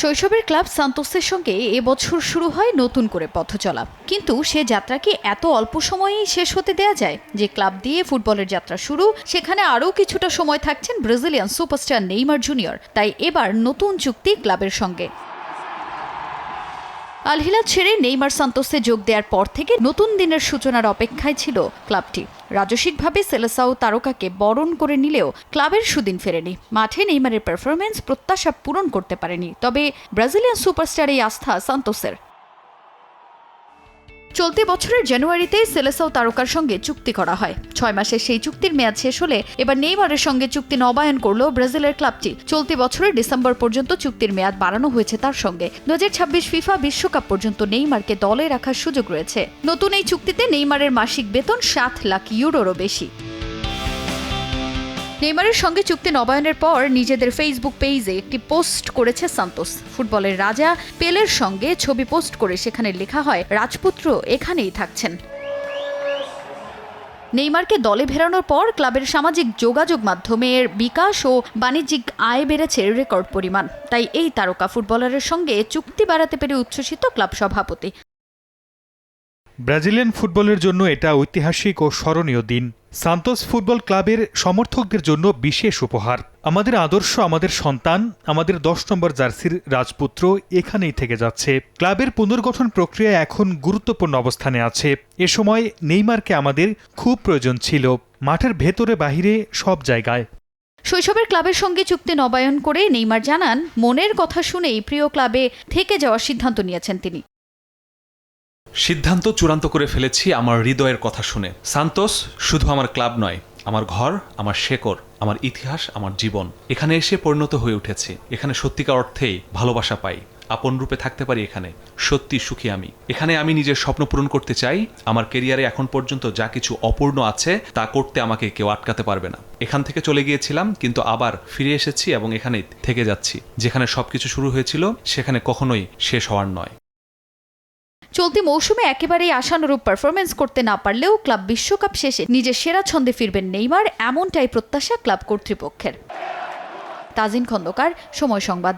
শৈশবের ক্লাব সান্তোসের সঙ্গে এবছর শুরু হয় নতুন করে পথ চলা কিন্তু সে যাত্রা কি এত অল্প সময়েই শেষ হতে দেয়া যায়? যে ক্লাব দিয়ে ফুটবলের যাত্রা শুরু, সেখানে আরও কিছুটা সময় থাকছেন ব্রাজিলিয়ান সুপারস্টার নেইমার জুনিয়র। তাই এবার নতুন চুক্তি ক্লাবের সঙ্গে। আল হিলাল ছেড়ে নেইমার সান্তোসে যোগ দেওয়ার পর থেকে নতুন দিনের সূচনার অপেক্ষায় ছিল ক্লাবটি। রাজস্বিকভাবে সেলেসাও তারকাকে বরণ করে নিলেও ক্লাবের সুদিন ফেরেনি। মাঠে নেইমারের পারফরমেন্স প্রত্যাশা পূরণ করতে পারেনি। তবে ব্রাজিলিয়ান সুপারস্টার এই আস্থা সান্তোসের। চলতি বছরের জানুয়ারিতে সেলেসাও তারকার সঙ্গে চুক্তি করা হয়। ছয় মাসের সেই চুক্তির মেয়াদ শেষ হলে এবার নেইমারের সঙ্গে চুক্তি নবায়ন করল ব্রাজিলের ক্লাবটি। চলতি বছরের ডিসেম্বর পর্যন্ত চুক্তির মেয়াদ বাড়ানো হয়েছে তার সঙ্গে। দু হাজার ছাব্বিশ ফিফা বিশ্বকাপ পর্যন্ত নেইমারকে দলে রাখার সুযোগ রয়েছে। নতুন এই চুক্তিতে নেইমারের মাসিক বেতন সাত লাখ ইউরোরও বেশি। নেইমারের সঙ্গে চুক্তি নবায়নের পর নিজেদের ফেসবুক পেজে একটি পোস্ট করেছে সান্তোস। ফুটবলের রাজা পেলের সঙ্গে ছবি পোস্ট করে সেখানে লেখা হয়, রাজপুত্র এখানেই থাকছেন। নেইমারকে দলে ফেরানোর পর ক্লাবের সামাজিক যোগাযোগ মাধ্যমের বিকাশ ও বাণিজ্যিক আয় বেড়েছে রেকর্ড পরিমাণ। তাই এই তারকা ফুটবলারের সঙ্গে চুক্তি বাড়াতে পেরে উচ্ছ্বসিত ক্লাব সভাপতি। ব্রাজিলিয়ান ফুটবলের জন্য এটা ঐতিহাসিক ও স্মরণীয় দিন। সান্তোস ফুটবল ক্লাবের সমর্থকদের জন্য বিশেষ উপহার। আমাদের আদর্শ, আমাদের সন্তান, আমাদের দশ নম্বর জার্সির রাজপুত্র এখানেই থেকে যাচ্ছে। ক্লাবের পুনর্গঠন প্রক্রিয়া এখন গুরুত্বপূর্ণ অবস্থানে আছে। এ সময় নেইমারকে আমাদের খুব প্রয়োজন ছিল। মাঠের ভেতরে বাহিরে সব জায়গায়। শৈশবের ক্লাবের সঙ্গে চুক্তি নবায়ন করে নেইমার জানান, মনের কথা শুনেই প্রিয় ক্লাবে থেকে যাওয়ার সিদ্ধান্ত নিয়েছেন তিনি। সিদ্ধান্ত চূড়ান্ত করে ফেলেছি আমার হৃদয়ের কথা শুনে। সান্তোস, শুধু আমার ক্লাব নয়, আমার ঘর, আমার শেকড়, আমার ইতিহাস, আমার জীবন। এখানে এসে পরিণত হয়ে উঠেছি। এখানে সত্যিকার অর্থেই ভালোবাসা পাই। আপন রূপে থাকতে পারি এখানে। সত্যি সুখী আমি। এখানে আমি নিজের স্বপ্ন পূরণ করতে চাই। আমার কেরিয়ারে এখন পর্যন্ত যা কিছু অপূর্ণ আছে, তা করতে আমাকে কেউ আটকাতে পারবে না। এখান থেকে চলে গিয়েছিলাম, কিন্তু আবার ফিরে এসেছি এবং এখানে থেকে যাচ্ছি। যেখানে সবকিছু শুরু হয়েছিল, সেখানে কখনোই শেষ হওয়ার নয়। চলতি মৌসুমে একেবারেই আশানুরূপ পারফরমেন্স করতে না পারলেও ক্লাব বিশ্বকাপ শেষে নিজের সেরা ছন্দে ফিরবেন নেইমার, এমনটাই প্রত্যাশা ক্লাব কর্তৃপক্ষের। তাজিন খন্দকার, সময় সংবাদ।